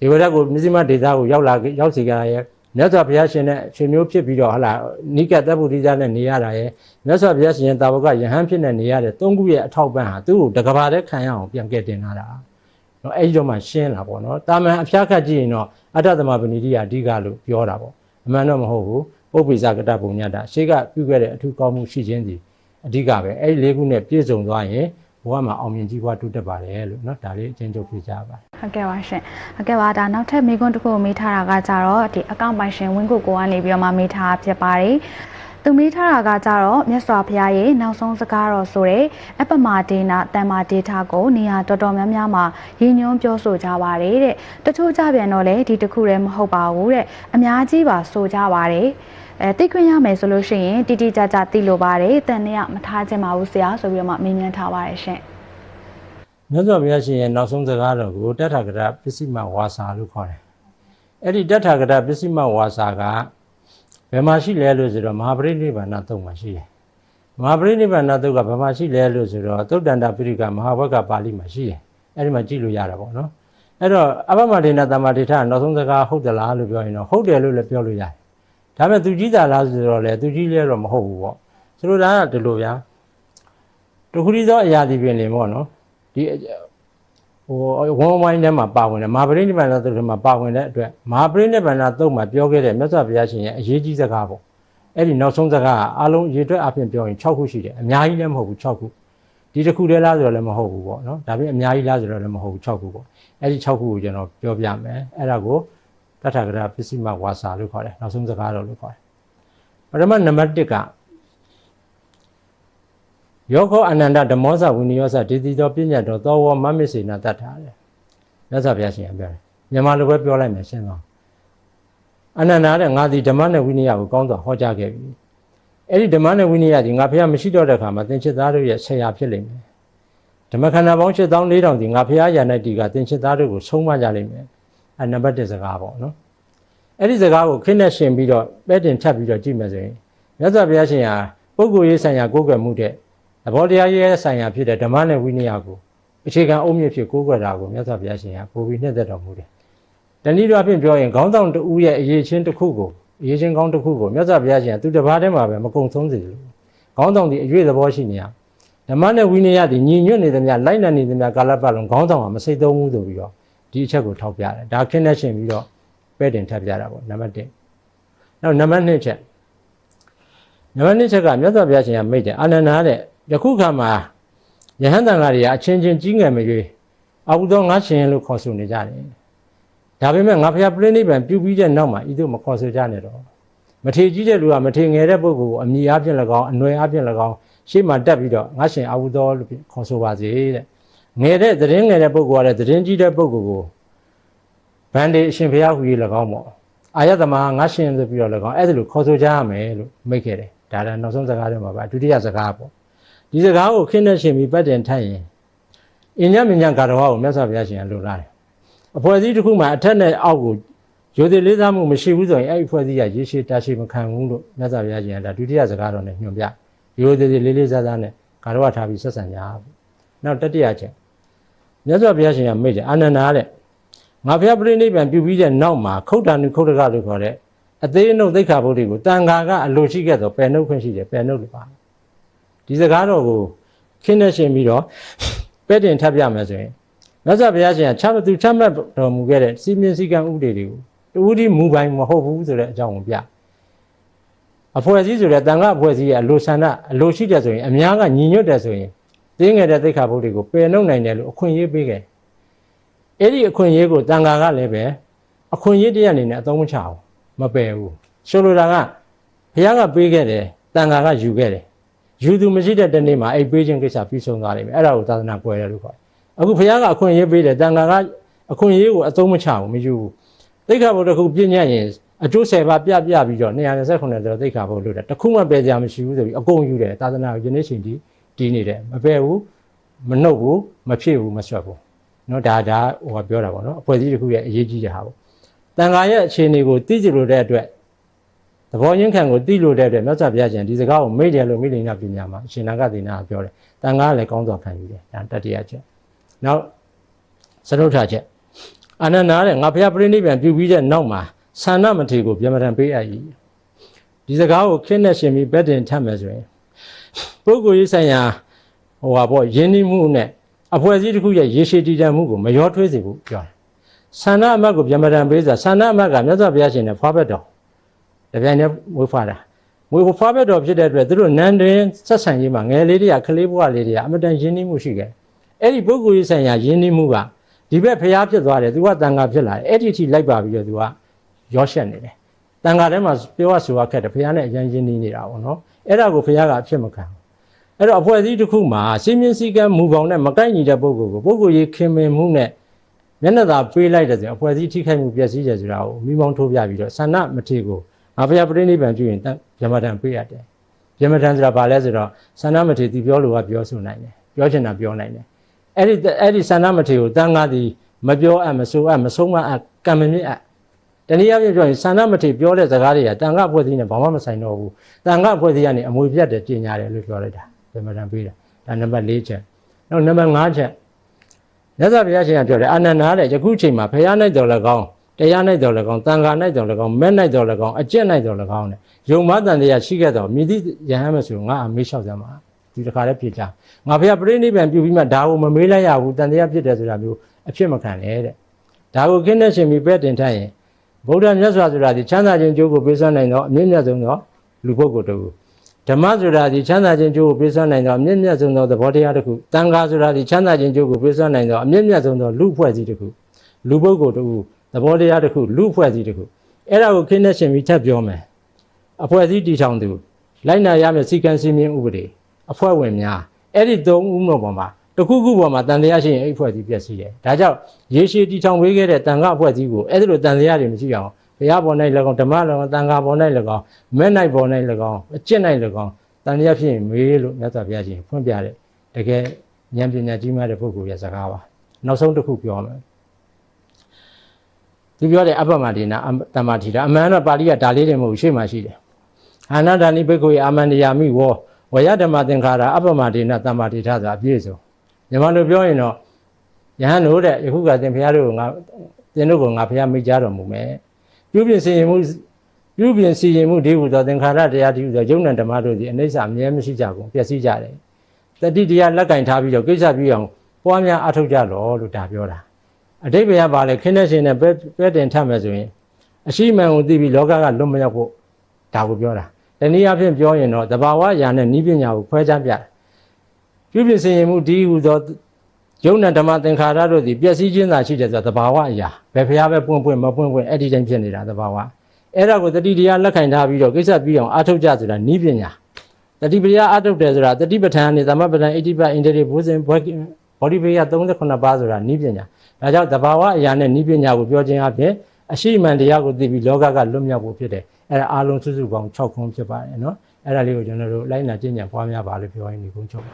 ဒီဝရက်ကိုမြစည်းမဒေသကိုရောက်လာရောက်စီကြရဲ့ မြတ်စွာဘုရားရှင်နဲ့ရှင်မျိုးဖြစ်ပြီးတော့ဟလာနိကတဗ္ဗုဒ္ဓဇာနဲ့နေရတာရဲ့မြတ်စွာဘုရားရှင်တာဝကယဟန်ဖြစ်နေနေရတဲ့သုံးခုရဲ့အထောက်ပံ့ဟာသူ့ကိုတကဘာတည်းခံရအောင်ပြန်ကဲတင်လာတာနော်အဲ့ဒီတော့မှရှင်းလာပေါ့နော်တာမန်အဖျားခတ်ကြည့်ရင်တော့အတ္တသမပဏိတိယအဓိကလို့ပြောတာပေါ့အမှန်တော့မဟုတ်ဘူးပုပ္ပိဇကတပုံညတာရှေ့ကပြုခဲ့တဲ့အထူးကောင်းမှုရှိခြင်းဒီအဓိကပဲအဲ့ဒီလေးခုနဲ့ပြည့်စုံသွားရင် ဘဝမှာအောင်မြင်ကြီးပွားတိုးတက်ပါတယ်လို့เนาะဒါလေးအချင်းချုပ်ပြကြပါဟုတ်ကဲ့ပါရှင်ဟုတ်ကဲ့ပါဒါနောက်ထပ်မိကွန်းတစ်ခုကိုမေးထားတာကကြတော့ဒီအကောင့်ပိုင်ရှင်ဝင်းကိုကိုကနေပြီးတော့မှမေးထားဖြစ်ပါတယ်သူမေးထားတာကကြတော့မြတ်စွာဘုရားရဲ့နောက်ဆုံးစကားတော်ဆိုတဲ့အပမဒေနာတမ္မာဒေတာကိုနေရာတော်တော်များများမှာရည်ညွှန်းပြောဆိုကြပါတယ်တဲ့တချို့ကြပြန်တော့လေဒီတစ်ခုတည်းမဟုတ်ပါဘူးတဲ့အများကြီးပါဆိုကြပါတယ် အဲသိခွင့်ရမယ်ဆိုလို့ရှိရင်တိတိကျကျသိလိုပါတယ်တန်နဲ့မထားခြင်းပါဘူးဆရာဆိုပြီးတော့မှမေးမြန်းထားပါတယ်ရှင်မြတ်စွာဘုရားရှင်ရဲ့နောက်ဆုံးစကားတော်ကိုတထကရပစ္စည်းမဝါစာလို့ခေါ်တယ်အဲ့ဒီတထကရပစ္စည်းမဝါစာကဘယ်မှာရှိလဲလို့ဆိုတော့မဟာပရိနိဗ္ဗာန်တုတ်မှာရှိတယ်မဟာပရိနိဗ္ဗာန်တုတ်ကဘယ်မှာရှိလဲလို့ဆိုတော့သုတ်တန္တပိရိကမဟာဝက်ကပါဠိမှာရှိတယ်အဲ့ဒီမှာကြည့်လို့ရတာပေါ့နော်အဲ့တော့အဘမဒေနတမ္မာဒေထနောက်ဆုံးစကားဟုတ်သလားလို့ပြောရင်တော့ဟုတ်တယ်လို့လည်းပြောလို့ရတယ် ဒါပေမဲ့သူကြီးတာလားဆိုတော့လေသူကြီးလဲတော့မဟုတ်ဘူးပေါ့ဆိုလိုတာကဒီလိုဗျာတခုတည်းသောအရာဒီပြင်လေပေါ့နော်ဒီဟိုဝန်းဝိုင်းထဲမှာပါဝင်တယ်မဟာပရိနိဗ္ဗာန်သုတ်ထဲမှာပါဝင်တဲ့အတွက်မဟာပရိနိဗ္ဗာန်သုတ်မှာပြောခဲ့တဲ့မြတ်စွာဘုရားရှင်ရဲ့အရေးကြီးစကားပေါ့အဲ့ဒီနောက်ဆုံးစကားကအလုံးရေတွက်အပြင်ပြောရင်6ခုရှိတယ်အများကြီးလည်းမဟုတ်ဘူး6ခုဒီတစ်ခုတည်းလားဆိုတော့လည်းမဟုတ်ဘူးပေါ့နော်ဒါပြင်အများကြီးလားဆိုတော့လည်းမဟုတ်ဘူး6ခုပေါ့အဲ့ဒီ6ခုကိုကျွန်တော်ပြောပြမယ်အဲ့ဒါကို တထာဂရပစ္စည်းမဝါစာလို့ခေါ်တယ်နောက်ဆုံးစကားတော်လို့ခေါ်တယ်ပထမနံပါတ်1ကယောခောအနန္တဓမ္မောဇဝိနယောဇဒေတိတော်ပြညတ်တော်သောဝမမစ္စေနာတတ်ထားတယ်မြတ်စွာဘုရားရှင်ကပြောတယ်မြန်မာလိုပဲပြောလိုက်မယ်ရှင်းသွားအနန္တတဲ့ငါဒီဓမ္မနဲ့ဝိနည်းကိုကောင်းစွာဟောကြားခဲ့ပြီအဲ့ဒီဓမ္မနဲ့ဝိနည်းဒီငါဖះမရှိတော့တဲ့ခါမှာသင်္ချစ်သားတို့ရဲ့ဆရာဖြစ်လိမ့်မယ်ဓမ္မခန္ဓာပေါင်း7400ဒီငါဖះရာ၌ဒီကသင်္ချစ်သားတို့ကိုဆုံးမကြလိမ့်မယ် အဲနံပါတ်1စကားပေါ့နော်အဲ့ဒီစကားကိုခင်းနဲ့ရှင်ပြီးတော့ပဲတင်ထပ်ပြီးတော့ကြည့်မယ်ဆိုရင်မြတ်စွာဘုရားရှင်ဟာပုဂ္ဂိုလ်ရေးဆိုင်ရာကိုးကွယ်မှုတဲ့သဘောတရားရေးဆိုင်ရာဖြစ်တဲ့ဓမ္မနဲ့ဝိနည်းကိုအခြေခံအုံမြင့်ဖြစ်ကိုးကွယ်တာကိုမြတ်စွာဘုရားရှင်ဟာပိုပြီးနှစ်သက်တော်မူတယ်တနည်းတော့အဖြစ်ပြောရင်ခေါင်းဆောင်တဦးရဲ့အရေးချင်းတစ်ခုကိုအရေးချင်းကောင်းတစ်ခုကိုမြတ်စွာဘုရားရှင်ကသူတစ်ပါးတည်းမှာပဲမကုံဆုံးစေလို့ခေါင်းဆောင်ဒီအရွေသဘောရှိနေရဓမ္မနဲ့ဝိနည်းသည်ညီညွတ်နေသမျှလိုက်နိုင်နေသမျှကာလပတ်လုံးခေါင်းဆောင်ကမစိတ်သုံးဘူးဆိုပြီးတော့ ဒီအချက်ကိုထောက်ပြတယ်ဒါခင်းနဲ့ရှင်ပြီးတော့ပဲ့တင်ထပ်ပြတာပေါ့နံပါတ်1နောက်နံပါတ်2ချက်နံပါတ်2ချက်ကမြတ်စွာဘုရားရှင်ကမိတ်တယ်အာနန္ဒာတဲ့ယခုခါမှာယဟန်တန်ဃာတွေကအချင်းချင်းကြီးငယ်မရွေးအဘုသောငါရှင်လို့ခေါ်ဆိုနေကြတယ်ဒါပေမဲ့ငါဖျားပြိဋိဘံပြုပြီးတဲ့နောက်မှာဤသို့မခေါ်ဆိုကြနဲ့တော့မထေကြီးတဲ့လူကမထေငယ်တဲ့ပုဂ္ဂိုလ်ကိုအမိအားဖြင့်၎င်းအနွယ်အားဖြင့်၎င်းရှေ့မှာတက်ပြီးတော့ငါရှင်အဘုသောလို့ခေါ်ဆိုပါစေတဲ့ ငယ်တဲ့သတင်းငယ်တဲ့ပုဂ္ဂိုလ်ကလည်းသတင်းကြီးတဲ့ပုဂ္ဂိုလ်ကိုဗန္ဒီအရှင်ဘုရားဟူ၍၎င်းပေါ့အာယတမငါရှင်ဆိုပြီးတော့၎င်းအဲ့ဒါလိုခေါ်ဆိုကြရမယ်လို့မိတ်ခဲ့တယ်ဒါလည်းနောက်ဆုံးစကားတွေမှာပါဒုတိယစကားပေါ့ဒီစကားကိုခင်းနဲ့ရှင်ပြီးပတ်တင်ထိုက်ရင်အင်းညမင်းညကာတော်ကိုမြတ်စွာဘုရားရှင်ကလိုလားတယ်အဖွဲ့အစည်းတစ်ခုမှာအထက်နဲ့အောက်ကိုရိုသေလေးစားမှုမရှိဘူးဆိုရင်အဲ့ဒီအဖွဲ့အစည်းကရေရှည်တာရှည်မခံဘူးလို့မြတ်စွာဘုရားရှင်ကဒါဒုတိယစကားတော်နဲ့ညွှန်ပြရိုသေသေးလေးလေးစားစားနဲ့ကာတော်ကထားပြီးဆက်ဆံကြနောက်တတိယချက် မြတ်စွာဘုရားရှင်ကမိတ်တယ်အာနန္ဒာတဲ့ငါဘုရားပြိဋိဘံပြုပြီးတဲ့နောက်မှာခုတ်တာနုခုတ်တကလို့ခေါ်တဲ့အသေးအနှုတ်သိက္ခာပုဒ်တွေကိုတန်ခါကအလိုရှိခဲ့တော့ပယ်နှုတ်ခွင့်ရှိတယ်ပယ်နှုတ်လို့ပါဒီစကားတော်ကိုခင်းနေရှင်ပြီးတော့ပဲ့တင်ထပ်ပြမယ်ဆိုရင်မြတ်စွာဘုရားရှင်ကချမှတ်သူချမှတ်တော်မူခဲ့တဲ့စီမင်းစည်းကမ်းဥပဒေတွေကိုတူဦးဒီမူပိုင်မဟုတ်ဘူးဆိုတဲ့အကြောင်းကိုပြအဖွဲ့အစည်းဆိုတဲ့တန်ခါအဖွဲ့အစည်းရဲ့အလိုဆန္ဒအလိုရှိတယ်ဆိုရင်အများကညီညွတ်တယ်ဆိုရင် တင်းငယ်တဲ့သိက္ခာပုဒ်တွေကိုပယ်နှုတ်နိုင်တယ်လို့အခွင့်အရေးပေးခဲ့အဲ့ဒီအခွင့်အရေးကိုတန်ခါကလည်းပဲအခွင့်အရေးတရားအနေနဲ့အသုံးမချအောင်မပယ်ဘူးဆိုလိုတာကဘုရားကပေးခဲ့တယ်တန်ခါကယူခဲ့တယ်ယူသူမရှိတဲ့တနေ့မှာအဲ့ပေးခြင်းကိစ္စပြီးဆုံးသွားလိမ့်မယ်အဲ့ဒါကိုသာသနာကွယ်တယ်လို့ခေါ်တယ်အခုဘုရားကအခွင့်အရေးပေးတယ်တန်ခါကအခွင့်အရေးကိုအသုံးမချဘူးမယူဘူးသိက္ခာပုဒ်တစ်ခုပြည့်ညတ်ရင်အကျိုး10ပါးပြပြပြီးတော့229တော့သိက္ခာပုဒ်လို့တယ်တခုမှပယ်ကြမရှိဘူးဆိုပြီးအကုန်ယူတယ်သာသနာကိုယနေ့ချိန်ထိ တည်နေတယ်မပယ်ဘူးမနှုတ်ဘူးမဖြစ်ဘူးမဆွတ်ဘူးเนาะဒါဒါဟိုကပြောတာပေါ့နော်အဖွဲ့အစည်းတစ်ခုရဲ့အရေးကြီးတဲ့ဟာပေါ့တန်ခါရဲ့အခြေအနေကိုသိကြလို့တဲ့အတွက်သဘောရင်းခံကိုသိလို့တဲ့အတွက်မြတ်စွာဘုရားရှင်ဒီစကားကိုမိတ်တယ်လို့မိလိန်နာပညာမှာအရှင်နာဂတိနာကပြောတယ်တန်ခါလည်းကောင်းစွာခံယူတယ်ဒါတတိယချက်နောက်စရုပ်ထချက်အာနန္ဒာတဲ့ငါဘုရားပြိဋိဘံပြုပြီးတဲ့နောက်မှာဆန္ဒမထေကိုပြမထံပေးအပ်၏ဒီစကားကိုခင်းနဲ့ရှင်ပြီးဘက်တင်ထပ်မယ်ဆိုရင် ပုဂ္ဂိုလ်ရေးဆိုင်ရာဟိုပါပေါ့ယဉ်နှီးမှုနဲ့အဖွဲ့အစည်းတစ်ခုရဲ့ရေရှည်တည်တံ့မှုကိုမရောထွေးစေဘူးပြောတယ်ဆန္ဒအမတ်ကိုပြမထံပေးစားဆန္ဒအမတ်ကမြတ်စွာဘုရားရှင်နဲ့ဖွားဘက်တော်တပြိုင်တည်းဝေဖွားတာဝေဖွားဘက်တော်ဖြစ်တဲ့အတွက်သူတို့နန်းတွင်ဆက်ဆံရေးမှာငယ်လေးတွေကခလေးဘဝလေးတွေကအမတန်ယဉ်နှီးမှုရှိခဲ့အဲ့ဒီပုဂ္ဂိုလ်ရေးဆိုင်ရာယဉ်နှီးမှုကဒီဘက်ဖျားဖြစ်သွားတယ်သူကတန်ခါဖြစ်လာတယ်အဲ့ဒီအထိလိုက်ပါပြီးတော့သူကရောရှက်နေတယ်တန်ခါထဲမှာပြောရဆိုရခက်တယ်ဖျားနဲ့အရင်ယဉ်နှီးနေတာပေါ့နော်အဲ့ဒါကိုဖျားကအဖြစ်မခံဘူး အဲ့တော့အဖွဲ့အစည်းတစ်ခုမှာစီမင်းစည်းကမ်းမူပေါင်းနဲ့မကိုက်ညီတဲ့ပုဂ္ဂိုလ်ကိုပုဂ္ဂိုလ်ရေးခင်မင်မှုနဲ့မျက်နှာသာပေးလိုက်တဲ့ဆိုအဖွဲ့အစည်းထိခိုက်မှုပျက်စီးတယ်ဆိုတာကိုမိမောင်းထိုးပြပြီးတော့ဆန္ဒမထေကိုငါဖျားပြိဋိဘံပြုရင်ဗြဟ္မတန်ပေးရတယ်ဗြဟ္မတန်ဆိုတာဘာလဲဆိုတော့ဆန္ဒမထေသူပြောလို့ကပြောဆိုနိုင်တယ်ပြောချင်တာပြောနိုင်တယ်အဲ့ဒီအဲ့ဒီဆန္ဒမထေကိုတန်ခါသည်မပြောအပ်မဆိုအပ်မဆုံးမအပ်ကံမမြင့်အပ်တနည်းအားဖြင့်ပြောရင်ဆန္ဒမထေပြောတဲ့စကားတွေကတန်ခါဖွဲ့စည်းနဲ့ဘာမှမဆိုင်တော့ဘူးတန်ခါဖွဲ့စည်းကနေအမွေပြတ်တယ်ပြင်ညာတယ်လို့ပြောလိုက်တာ ဗြဟ္မတန်ပေးတာဒါနံပါတ်၄ချက်နောက်နံပါတ်၅ချက်မြတ်စွာဘုရားရှင်ကပြောတယ်အာနန္ဒာတဲ့ယခုချိန်မှာဘုရား၌တော်၎င်းတရား၌တော်၎င်းတန်ခါ၌တော်၎င်းမဲ့၌တော်၎င်းအကျင့်၌တော်၎င်းတဲ့ယုံမတန်တရားရှိခဲ့တော်မြည်သည့်ယဟန်မဆိုငါအမေးလျှောက်စမ်းပါဒီတစ်ခါလည်းဖြစ်ကြငါဘုရားပြိဋိဘံပြုပြီးမှဒါကိုမမေးလိုက်ရဘူးတန်တရားဖြစ်တယ်ဆိုတာမျိုးအဖြစ်မခံနဲ့တဲ့ဒါကိုခင်းနဲ့ရှင်ပြီးပဲတင်ထားရင်ဗုဒ္ဓမြတ်စွာဆိုတာဒီချမ်းသာခြင်းကျိုးကိုပေးစွမ်းနိုင်သောအမြင့်မြတ်ဆုံးသောလူပုဂ္ဂိုလ်တူ ဓမ္မဆိုတာဒီချမ်းသာခြင်းကျိုးကိုပေးစွမ်းနိုင်သောအမြင့်မြတ်ဆုံးသောသဘောတရားတစ်ခုတန်ခါဆိုတာဒီချမ်းသာခြင်းကျိုးကိုပေးစွမ်းနိုင်သောအမြင့်မြတ်ဆုံးသောလူဖွဲ့စည်းတစ်ခုလူပုဂ္ဂိုလ်တူသဘောတရားတစ်ခုလူဖွဲ့စည်းတစ်ခုအဲ့ဒါကိုခင်းနဲ့ရှင်ပြီးထပ်ပြောမယ်အဖွဲ့အစည်းတည်ထောင်သူလိုက်နာရမယ့်စီကံစည်းမျဉ်းဥပဒေအဖွဲ့ဝင်များအဲ့ဒီသုံးဦးမျိုးပေါ်မှာတခုခုပေါ်မှာတန်တရားရှိရင်အဲ့ဖွဲ့စည်းပြည့်စည်တယ်ဒါကြောင့်ရေရှည်တည်ထောင်ဝေးခဲ့တဲ့တန်ခါအဖွဲ့စည်းကိုအဲ့ဒီလိုတန်တရားတွေမရှိအောင် ဘုရားပေါ်၌၎င်းဓမ္မ၎င်းတန်ခါပေါ်၌၎င်းမဲ့၌ပေါ်၌၎င်းအကျင့်၌၎င်းတန်တရားဖြစ်ရင်မေးလို့မြတ်စွာဘုရားရှင်ဖွင့်ပြတယ်တကယ်ဉာဏ်ပညာကြီးမားတဲ့ပုဂ္ဂိုလ်ရဲ့စကားပါနောက်ဆုံးတစ်ခုပြောမယ်သူပြောတဲ့အပ္ပမဒေနာအမတမ္မာထီတာအမှန်တော့ပါဠိကဒါလေးတွေမဟုတ်ဘူးရှေ့မှာရှိတယ်အာနာဒာနိဘိက္ခုယအာမန္တယာမိဝောဝယဓမ္မသင်္ခါရအပ္ပမဒေနာတမ္မာထီတာဆိုတာအပြည့်စုံညီမတို့ပြောရင်တော့ယဟန်တို့တဲ့ယခုကသင်ဖရာတို့ကငါသင်တို့ကငါဖရာမိကြတော်မူမယ် ပြုပြင်စင်ရင်မှုပြုပြင်စီရင်မှုဒီဟုသောသင်္ခါရတရားဒီဟုသောယုံ nant ဓမ္မတို့သည်အနိစ္စအမြဲမရှိကြကုန်ပျက်စီးကြတယ်တတိတရားလက်ကင်ထားပြီးတော့ကိစ္စပြီးအောင်ပွားများအထောက်ကြလောလို့ဒါပြောတာအတိပ္ပယ်ကပါလေခင်းတဲ့ရှင်နဲ့ပဲပဲတင်ထမယ်ဆိုရင်အရှိမှန်ကိုသိပြီးလောကကလွတ်မရောက်ဖို့ဒါကိုပြောတာတနည်းအားဖြင့်ပြောရင်တော့တဘာဝညာနဲ့ဤပညာကိုခွဲခြားပြတယ်ပြုပြင်စင်ရင်မှုဒီဟုသော ယုံ nant ဓမ္မသင်္ခါရတို့သည်ပျက်စီးခြင်းသာရှိတယ်ဆိုတာတဘာဝအရာဘယ်ဖျားပဲပွင့်ပွင့်မပွင့်ပွင့်အဲ့ဒီတိုင်းဖြစ်နေတာတဘာဝအဲ့ဒါကိုတတိတရားလက်ကင်ထားပြီးတော့ကိစ္စပြီးအောင်အထောက်ကြဆိုတာဤပညာတတိပတရားအထုတ်တယ်ဆိုတာတတိပဋ္ဌာန်နဲ့သမပဋ္ဌာန်အဋ္ဌိပအင်္ဒရိဘုဇင်ဘွဲဘောဓိပယ38ပါးဆိုတာဤပညာဒါကြောင့်တဘာဝအရာနဲ့ဤပညာကိုပြောခြင်းအပြင်အရှိမှန်တရားကိုသိပြီးလောကကလွတ်မြောက်ဖို့ဖြစ်တယ်အဲ့ဒါအားလုံးစုစုပေါင်း6ခုဖြစ်ပါတယ်နော်အဲ့ဒါလေးကိုကျွန်တော်တို့လိုက်နာကျင့်ကြံပွားများပါလို့ပြောရင်းဒီကုန်းချုပ်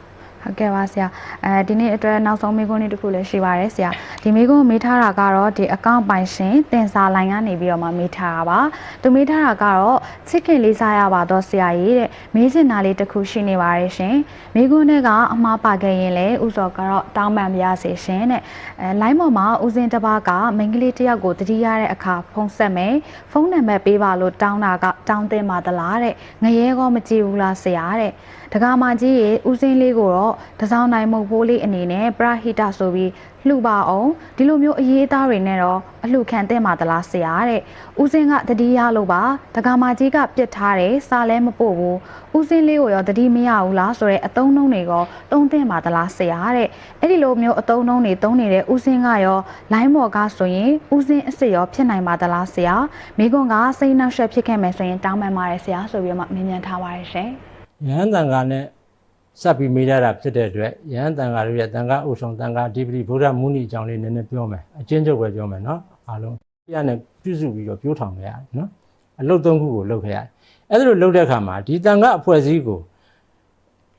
ဟုတ်ကဲ့ပါဆရာအဲဒီနေ့အတွက်နောက်ဆုံးမေးခွန်းလေးတစ်ခုလည်းရှိပါတယ်ဆရာဒီမေးခွန်းကိုမေးထားတာကတော့ဒီအကောင့်ပိုင်ရှင်တင်စာလိုင်းကနေပြီးတော့မှမေးထားတာပါသူမေးထားတာကတော့ချစ်ခင်လေးစားရပါတော့ဆရာကြီးတဲ့မေးချင်တာလေးတစ်ခုရှိနေပါတယ်ရှင်မေးခွန်းတွေကအမှားပါခဲ့ရင်လည်းဥစောကတော့တောင်းပန်ပါရစေရှင်တဲ့အဲလိုင်းပေါ်မှာဦးစင်တစ်ပါးကမိန်းကလေးတစ်ယောက်ကိုတတိရတဲ့အခါဖုန်းဆက်မယ်ဖုန်းနံပါတ်ပေးပါလို့တောင်းတာကတောင်းတင်ပါသလားတဲ့ငရဲကောမကြည့်ဘူးလားဆရာတဲ့တက္ကမကြီးရေဦးစင်းလေးကိုတော့တစောင်းနိုင်မုတ်ဖိုးလေးအနေနဲ့ပရဟိတဆိုပြီးလှူပါအောင်ဒီလိုမျိုးအရေးအသားတွေနဲ့တော့အလှခံတဲ့မှာသလားဆရာတဲ့ဦးစင်းကတတိယလို့ပါတက္ကမကြီးကပြစ်ထားတယ်စာလဲမပို့ဘူးဦးစင်းလေးကိုရောတတိမရဘူးလားဆိုတော့အတုံးနှုံးတွေကတုံးတဲ့မှာသလားဆရာတဲ့အဲ့ဒီလိုမျိုးအတုံးနှုံးတွေတုံးနေတဲ့ဦးစင်းကရောလိုင်းမော်ကဆိုရင်ဦးစင်းအစ်စ်ရောဖြစ်နိုင်ပါသလားဆရာမိကွန်ကစိတ်နှောက်ယှက်ဖြစ်ခဲ့မယ်ဆိုရင်တောင်းပန်ပါတယ်ဆရာဆိုပြီးတော့မှမြင်မြန်ထားပါတယ်ရှင်ယဟန်တန်ခါနဲ့ စပ်ပြီးမိရတာဖြစ်တဲ့အတွက်ယဟန်တန်ခါတို့ရဲ့တန်ခါအုပ်ဆောင်တန်ခါဒီပတိဗုဒ္ဓမုနီအကြောင်းလေးနည်းနည်းပြောမယ်အချင်းချုပ်ပဲပြောမယ်နော်အားလုံးပြရနဲ့ပြုစုပြီးတော့ပြောထောင်ခဲ့ရတယ်နော်အလုတ်သုံးခုကိုလုပ်ခဲ့ရတယ်အဲ့ဒါလိုလုပ်တဲ့အခါမှာဒီတန်ခါအဖွဲ့အစည်းကို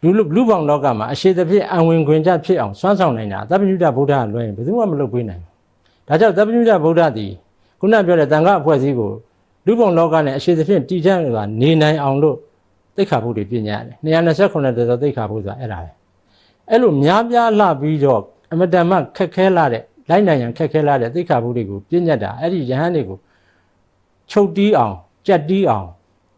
လူလူလူပေါင်းလောကမှာအရှိသဖြင့်အဝင်ခွင်ကြဖြစ်အောင်စွမ်းဆောင်နိုင်တာသဗ္ဗညုတဗုဒ္ဓကလွှဲရင်ဘယ်သူမှမလုပ်ပေးနိုင်ဘူးဒါကြောင့်သဗ္ဗညုတဗုဒ္ဓသည်ခုနပြောတဲ့တန်ခါအဖွဲ့အစည်းကိုလူပေါင်းလောကနဲ့အရှိသဖြင့်တည်ကြစွာနေနိုင်အောင်လို့ သိက္ခာပုဒ်တွေပြင်ရတယ်229တော်သိက္ခာပုဒ်ဆိုတာအဲ့ဒါပဲအဲ့လိုများပြားလှပြီးတော့အမတန်မှခက်ခဲလာတဲ့လိုက်နိုင်ရန်ခက်ခဲလာတဲ့သိက္ခာပုဒ်တွေကိုပြင်ညတ်တာအဲ့ဒီယဟန်တွေကိုချုပ်တီးအောင်ကြက်တီးအောင်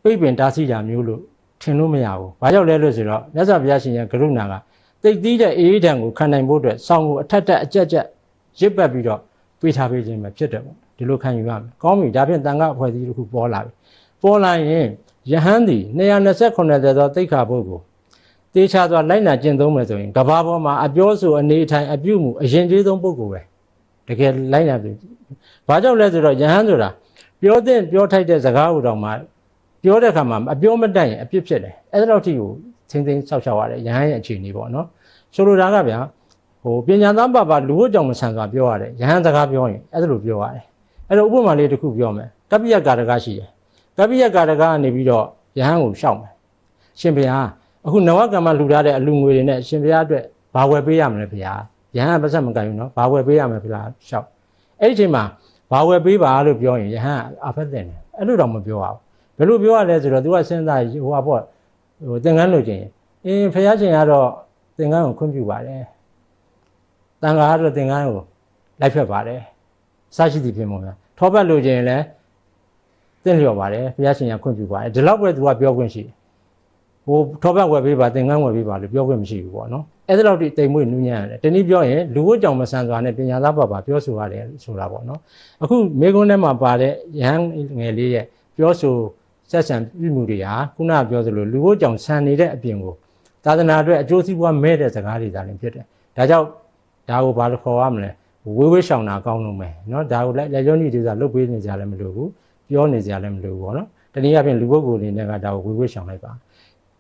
ပြိပင်တားဆီးတာမျိုးလို့ထင်လို့မရဘူး။ဘာကြောင့်လဲလို့ဆိုတော့မြတ်စွာဘုရားရှင်ရဲ့ကရုဏာကတိတ်သီးတဲ့အေးဒံကိုခံနိုင်ဖို့အတွက်ဆောင်းကိုအထက်တက်အကြက်ကြက်ရစ်ပတ်ပြီးတော့ပေးထားပေးခြင်းပဲဖြစ်တယ်ပေါ့ဒီလိုခံယူရမယ်။ကောင်းပြီဒါဖြင့်တန်ခါအဖွဲ့အစည်းတစ်ခုပေါ်လာပြီ။ပေါ်လာရင် ယဟန်သည်229သောတိတ်ခါဘုတ်ကိုတေချာစွာလိုက်နာကျင့်သုံးမယ်ဆိုရင်ကဘာပေါ်မှာအပြောဆိုအနေထိုင်အပြုမှုအရင်ကျေးဆုံးပုဂ္ဂိုလ်ပဲတကယ်လိုက်နာပြီ။ဘာကြောင့်လဲဆိုတော့ယဟန်ဆိုတာပြောတဲ့ပြောထိုက်တဲ့စကားကိုတော့မှပြောတဲ့အခါမှာအပြောမတတ်ရင်အပြစ်ဖြစ်တယ်။အဲ့ဒါတော့ထိကိုချင်းချင်းဆောက်ရှောက်ရတယ်ယဟန်ရဲ့အခြေအနေပေါ့နော်။ဆိုလိုတာကဗျာဟိုပညာသားပါပါလူ့အကြောင်းမဆန်စွာပြောရတယ်ယဟန်စကားပြောရင်အဲ့ဒါလိုပြောရတယ်။အဲ့တော့ဥပမာလေးတစ်ခုပြောမယ်။ကပ္ပိယကာရကရှိတယ်။ ကပ္ပိယကာရကနေပြီးတော့ယဟန်ကိုရှောက်မယ်။ရှင်ဘုရားအခုနဝကမ္မလှူထားတဲ့အလူငွေတွေနဲ့ရှင်ဘုရားအတွက်ဘာဝယ်ပေးရမလဲဘုရား။ယဟန်ကပတ်သက်မကင်ဘူးနော်။ဘာဝယ်ပေးရမလဲဘုရားရှောက်။အဲ့ဒီအချိန်မှာဘာဝယ်ပေးပါလို့ပြောရင်ယဟန်အာဖက်တယ်တယ်။အဲ့လိုတော့မပြောရဘူး။ဘယ်လိုပြောရလဲဆိုတော့ तू ကစဉ်းစားဟိုဟာပေါ့ဟိုသင်္ကန်းလိုချင်အင်းဘုရားရှင်ကတော့သင်္ကန်းကိုခွင့်ပြုပါတယ်။တန်ခါကတော့သင်္ကန်းကိုလိုက်ဖက်ပါတယ်။စရှိသည်ဖြစ်မို့လား။ထောပတ်လိုချင်လည်း တင့်လျော်ပါတယ်ဘုရားရှင်ကခွင့်ပြုပါတယ်ဒီလောက်ပဲသူကပြောခွင့်ရှိတယ်ဟိုထောပတ်ဝယ်ပေးပါသင်္ကန်းဝယ်ပေးပါလို့ပြောခွင့်မရှိဘူးပေါ့နော်အဲ့ဒါလောက်တိတ်မွေ့နူးညံ့ရတယ်တနည်းပြောရင်လူဝတ်ကြောင့်မဆန်စွာနဲ့ပညာသားပါပါပြောဆိုရတယ်ဆိုတာပေါ့နော်အခုမေကွန်းထဲမှာပါတဲ့ရဟန်းငယ်လေးရဲ့ပြောဆိုဆက်ဆံပြုမှုတွေဟာခုနကပြောသလိုလူဝတ်ကြောင့်ဆန်နေတဲ့အပြင်ကိုသာသနာအတွက်အကျိုးစီးပွားမဲ့တဲ့စကားတွေဒါလည်းဖြစ်တယ်ဒါကြောင့်ဒါကိုဘာလို့ခေါ်ရမလဲဝေးဝေးရှောင်တာကောင်းလို့မယ်နော်ဒါကိုလည်းလက်ရုံးကြီးတွေစားလုတ်ပေးနေကြလည်းမလို့ဘူး ပြောနေကြလည်းမလိုဘူးပေါ့နော်တနည်းအားဖြင့်လူပုဂ္ဂိုလ်တွေနဲ့ကဒါကိုဝေဝေးရှောင်လိုက်ပါ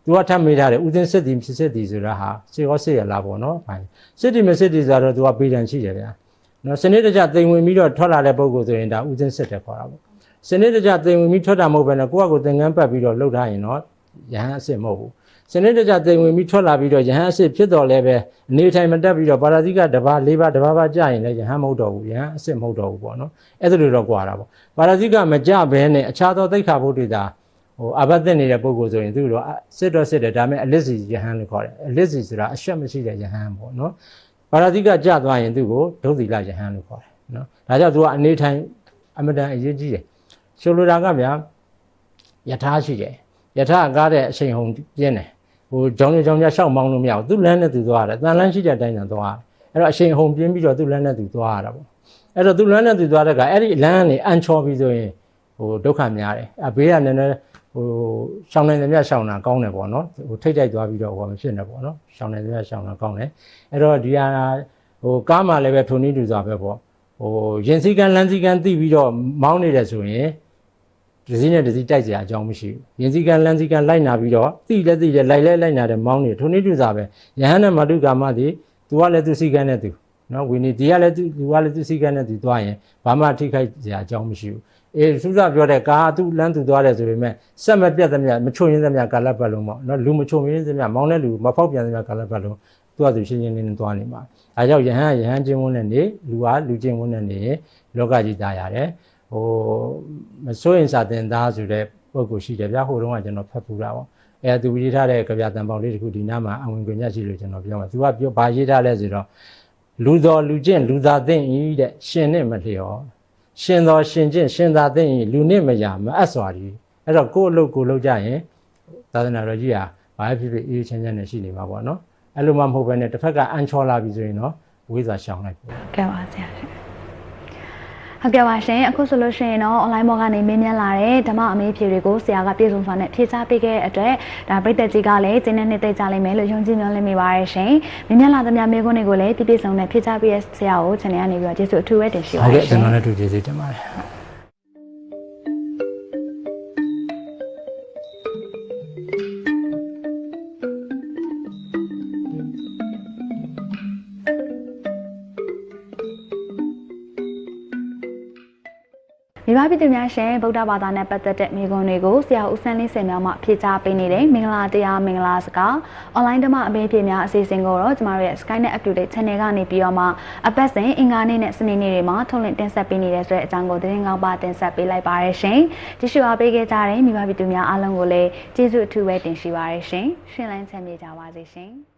သူကထပ်မေးထားတယ်ဥသိစစ်တီဖြစ်စစ်တီဆိုတာဟာစေရောစေရလားပေါ့နော်ဘာစစ်တီမစစ်တီဆိုတော့သူကပေတံရှိတယ်ဗျာနော်စနစ်တကျတိမ်ဝင်ပြီးတော့ထွက်လာတဲ့ပုဂ္ဂိုလ်ဆိုရင်ဒါဥသိစစ်တယ်ခေါ်တာပေါ့စနစ်တကျတိမ်ဝင်ပြီးထွက်တာမဟုတ်ဘဲနဲ့ကိုယ့်အကိုသင်္ကန်းပတ်ပြီးတော့လှုပ်ထားရင်တော့ယဟန်အစ်စ်မဟုတ်ဘူး စနစ်တကျသိမ်ဝင်ပြီးထွက်လာပြီးတော့ယဟန်အစ်စ်ဖြစ်တော်လဲပဲအနေထိုင်မတက်ပြီးတော့ပါရာဇိကတဘာ၄ပါးတဘာဘာကြာရင်လည်းယဟန်မဟုတ်တော့ဘူးယဟန်အစ်စ်မဟုတ်တော့ဘူးပေါ့နော်အဲ့ဒါလိုတော့ကြွာတာပေါ့ပါရာဇိကမကြဘဲနဲ့အခြားသောသိက္ခာပုဒ်တွေသာဟိုအဘတ်သက်နေတဲ့ပုဂ္ဂိုလ်ဆိုရင်သူတို့စစ်တော့စစ်တယ်ဒါပေမဲ့အလစ်စီယဟန်လို့ခေါ်တယ်အလစ်စီဆိုတာအရှက်မရှိတဲ့ယဟန်ပေါ့နော်ပါရာဇိကကြသွားရင်သူ့ကိုဒုသီလယဟန်လို့ခေါ်တယ်နော်ဒါကြောင့်သူကအနေထိုင်အမတန်အရေးကြီးတယ်ဆိုလိုတာကဗျာယထာရှိတယ်ယထာကားတဲ့အချိန်ဟုန်ပြင်းတယ် ဟိုကြောင်ကြောင်ကြရှောက်မောင်းလို့မရဘူးသူ့လမ်းနဲ့သူသွားရတယ်တန်လန်းရှိတဲ့အတိုင်းသာသွားရတယ်အဲ့တော့အချိန်ဟုန်ပြင်းပြီးတော့သူ့လမ်းနဲ့သူသွားရတာပေါ့အဲ့တော့သူ့လမ်းနဲ့သူသွားတဲ့ကအဲ့ဒီလမ်းကနေအန်ချော်ပြီးဆိုရင်ဟိုဒုက္ခများတယ်အဘေးကနည်းနည်းဟိုရှောင်းနိုင်တယ်မြရှောင်းတာကောင်းတယ်ပေါ့နော်ဟိုထိတ်တိုက်သွားပြီးတော့ဟိုမဖြစ်နေပေါ့နော်ရှောင်းနိုင်တယ်မြရှောင်းတာကောင်းတယ်အဲ့တော့ဒီဟာဟိုကားမှလည်းပဲထုံနည်းတူစွာပဲပေါ့ဟိုရင်စည်းကန်းလမ်းစည်းကန်းသိပြီးတော့မောင်းနေတယ်ဆိုရင် ဒီစည်းနဲ့ဒီစည်းတိုက်စရာအကြောင်းမရှိဘူးရင်စည်းကန်းလမ်းစည်းကန်းလိုက်နာပြီးတော့သိလဲသိလဲလိုက်လဲလိုက်နာတယ်မောင်းနေထုံနည်းတူစွာပဲယဟန်နဲ့မတုကာမသည်သူကလည်းသူစည်းကန်းနဲ့သူနော်ဝိနည်းဒီကလည်းသူသူကလည်းသူစည်းကန်းနဲ့သူသွားရင်ဘာမှထိခိုက်စရာအကြောင်းမရှိဘူးအေးသုဒပြောတဲ့ကာသူလမ်းသူသွားတယ်ဆိုပေမဲ့စက်မပြတ်သမျှမချုံရင်းသမျှကာလပတ်လုံးပေါ့နော်လူမချုံရင်းသမျှမောင်းတဲ့လူမဖောက်ပြန်သမျှကာလပတ်လုံးသူကသူရှင်းရှင်းလင်းလင်းသွားနေမှာဒါကြောင့်ယဟန်ကယဟန်ချင်းဝန်းနဲ့နေလူကလူချင်းဝန်းနဲ့နေလောကကြီးသားရတယ် ဟိုမစိုးရင်စာတင်သားဆိုတဲ့ပုံကိုရှိတယ်ဗျာဟိုတုန်းကကျွန်တော်ဖတ်ဖူးတာပေါ့အဲသူရေးထားတဲ့ကြပြတန်ပေါင်လေးတခုဒီနားမှာအဝင်ခွင့်ညရှိလို့ကျွန်တော်ပြောမှာသူကပြောဘာရေးထားလဲဆိုတော့လူတော်လူချင်းလူသားသိမ့်ဤတဲ့ရှင်နဲ့မလျော်ရှင်တော်ရှင်ချင်းရှင်သာသိရင်လူနဲ့မရမအပ်စွာဒီအဲ့တော့ကိုယ့်အလုပ်ကိုလုပ်ကြရင်သာသနာတော်ကြီးဟာဘာဖြစ်ဖြစ်အေးချမ်းချမ်းနဲ့ရှိနေမှာပေါ့နော်အဲ့လိုမှမဟုတ်ဘဲနဲ့တစ်ဖက်ကအန်ချောလာပြီဆိုရင်တော့ဝိဇ္ဇာရှောင်လိုက်ပေါ့ဟုတ်ကဲ့ပါဆရာရှင် ဟုတ်ကဲ့ပါရှင်အခုဆိုလို့ရှိရင်တော့ online ဘောကနေမေးမြန်းလာတဲ့ဓမ္မအမေးဖြေတွေကိုဆရာကပြည်စုံစွာနဲ့ဖြေချပေးခဲ့တဲ့အတွက်ဒါပရိသတ်ကြီးကလည်းကျင်းတဲ့နှစ်သိကြလိမ့်မယ်လို့ယုံကြည်မျှော်လင့်မိပါရရှင်မေးမြန်းလာသမျှမေးခွန်းတွေကိုလည်းပြည့်ပြည့်စုံနဲ့ဖြေချပေးတဲ့ဆရာကို channel ကနေပြီးတော့ကျေးဇူးအထူးပဲတင်ရှိပါဟုတ်တကဲ့ယ်ရှကျွန်င်တော်လည်းတူကျေးဇူးတင်ပါတယ် မိဘပြည်သူများရှင်ဗုဒ္ဓဘာသာနဲ့ပတ်သက်တဲ့မိကွန်းတွေကိုဆရာဦးစန်းလင်းစင်များမှဖြေချပေးနေတဲ့မင်္ဂလာတရားမင်္ဂလာစကား online ဓမ္မအပေးဖြေများအစီအစဉ်ကိုတော့ကျမတို့ရဲ့ Skynet Activate Channel ကနေပြီးတော့မှအပတ်စဉ်အင်္ဂါနေ့နဲ့စနေနေ့တွေမှာထုတ်လွှင့်တင်ဆက်ပေးနေတဲ့ဆိုတဲ့အကြောင်းကိုသတင်းကောင်းပါတင်ဆက်ပေးလိုက်ပါရရှင်။ကြည့်ရှုအားပေးခဲ့ကြတဲ့မိဘပြည်သူများအားလုံးကိုလည်းကျေးဇူးအထူးပဲတင်ရှိပါရရှင်။ရှင်လန်းချမ်းမြေကြပါစေရှင်။